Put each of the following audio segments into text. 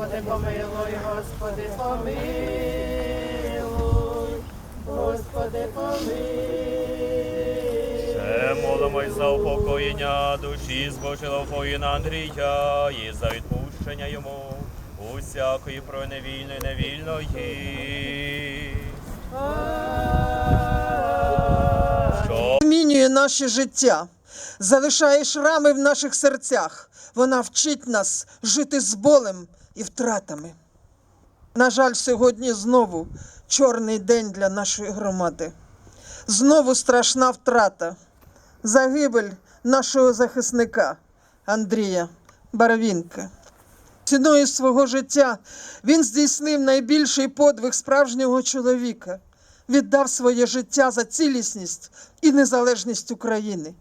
Господи, помилуй, Господи, помилуй, Господи, помилуй. Ще молимось за упокоєння душі збочила воїна Андрія і за відпущення йому усякої проневільної невільної. Що змінює наше життя, залишає шрами в наших серцях. Вона вчить нас жити з болем і втратами. На жаль, сьогодні знову чорний день для нашої громади. Знову страшна втрата. Загибель нашого захисника Андрія Барвінка. Ціною свого життя він здійснив найбільший подвиг справжнього чоловіка, віддав своє життя за цілісність і незалежність України.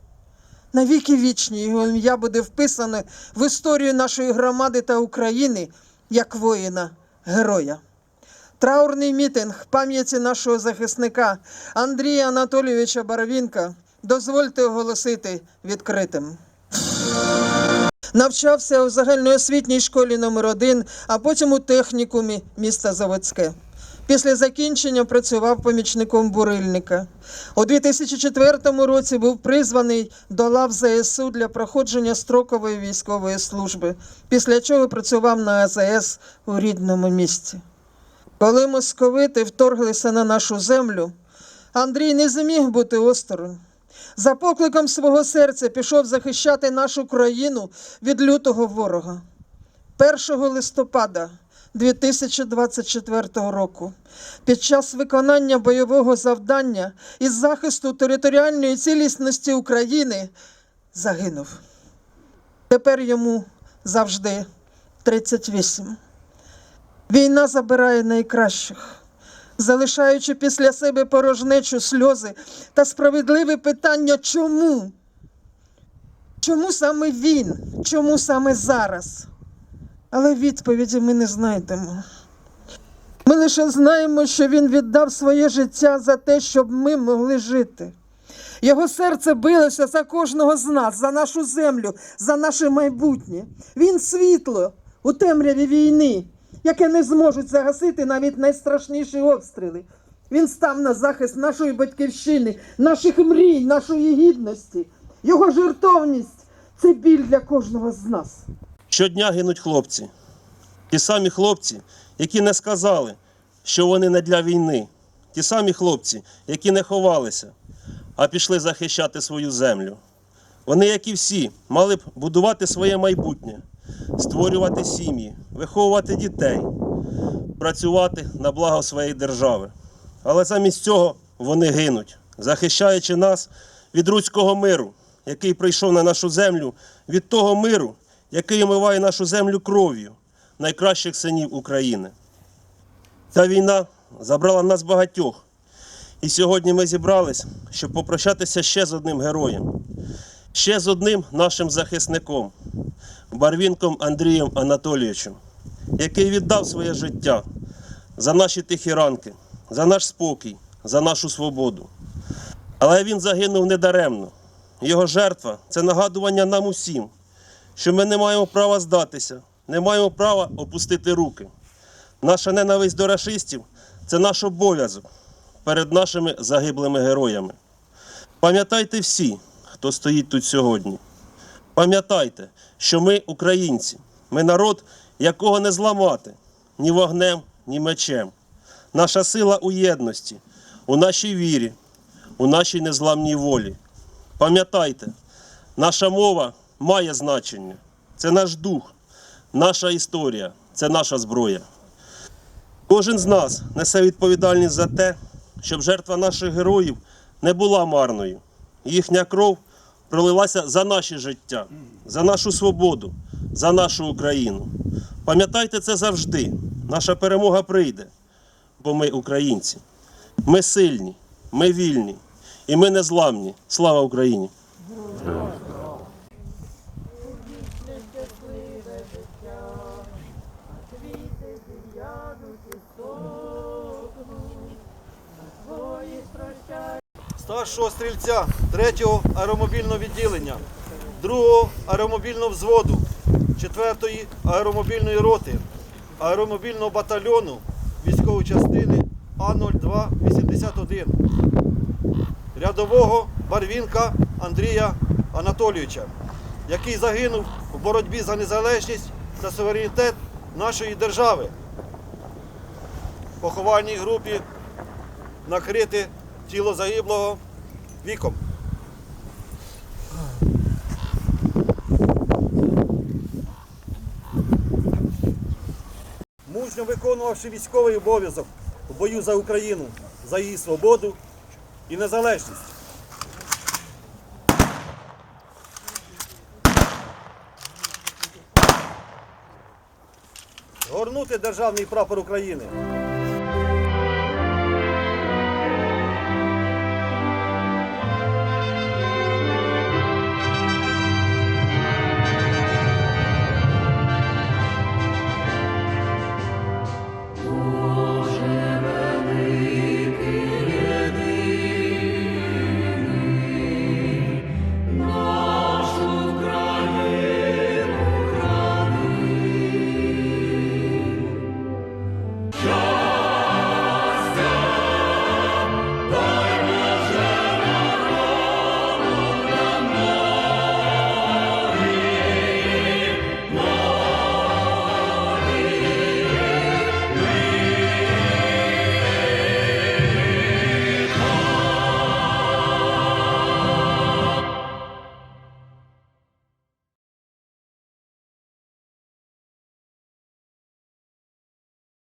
Навіки вічні його ім'я буде вписане в історію нашої громади та України як воїна, героя. Траурний мітинг пам'яті нашого захисника Андрія Анатолійовича Барвінка дозвольте оголосити відкритим. Навчався у загальноосвітній школі номер 1 а потім у технікумі міста Заводське. Після закінчення працював помічником бурильника. У 2004 році був призваний до лав ЗСУ для проходження строкової військової служби, після чого працював на АЗС у рідному місті. Коли московити вторглися на нашу землю, Андрій не зміг бути осторонь. За покликом свого серця пішов захищати нашу країну від лютого ворога. 1 листопада 2024 року під час виконання бойового завдання із захисту територіальної цілісності України загинув. Тепер йому завжди 38. Війна забирає найкращих, залишаючи після себе порожнечу сльози та справедливе питання чому? Чому саме він? Чому саме зараз? Але відповіді ми не знайдемо. Ми лише знаємо, що він віддав своє життя за те, щоб ми могли жити. Його серце билося за кожного з нас, за нашу землю, за наше майбутнє. Він світло у темряві війни, яке не зможуть загасити навіть найстрашніші обстріли. Він став на захист нашої батьківщини, наших мрій, нашої гідності. Його жертовність це біль для кожного з нас. Щодня гинуть хлопці. Ті самі хлопці, які не сказали, що вони не для війни. Ті самі хлопці, які не ховалися, а пішли захищати свою землю. Вони, як і всі, мали б будувати своє майбутнє, створювати сім'ї, виховувати дітей, працювати на благо своєї держави. Але замість цього вони гинуть, захищаючи нас від руського миру, який прийшов на нашу землю, від того миру, який омиває нашу землю кров'ю найкращих синів України. Ця війна забрала нас багатьох. І сьогодні ми зібрались, щоб попрощатися ще з одним героєм, ще з одним нашим захисником, Барвінком Андрієм Анатолійовичем, який віддав своє життя за наші тихі ранки, за наш спокій, за нашу свободу. Але він загинув недаремно. Його жертва це нагадування нам усім, що ми не маємо права здатися, не маємо права опустити руки. Наша ненависть до рашистів це наш обов'язок перед нашими загиблими героями. Пам'ятайте всі, хто стоїть тут сьогодні. Пам'ятайте, що ми українці, ми народ, якого не зламати ні вогнем, ні мечем. Наша сила у єдності, у нашій вірі, у нашій незламній волі. Пам'ятайте, наша мова має значення. Це наш дух, наша історія, це наша зброя. Кожен з нас несе відповідальність за те, щоб жертва наших героїв не була марною. Їхня кров пролилася за наші життя, за нашу свободу, за нашу Україну. Пам'ятайте це завжди. Наша перемога прийде, бо ми українці. Ми сильні, ми вільні і ми незламні. Слава Україні! Старшого стрільця 3-го аеромобільного відділення, 2-го аеромобільного взводу, 4-ї аеромобільної роти, аеромобільного батальйону військової частини А0281, рядового Барвінка Андрія Анатолійовича, який загинув у боротьбі за незалежність та суверенітет нашої держави. Поховальній групі накрити тіло загиблого віком. Мужньо виконувавши військовий обов'язок в бою за Україну, за її свободу і незалежність. Горнути державний прапор України.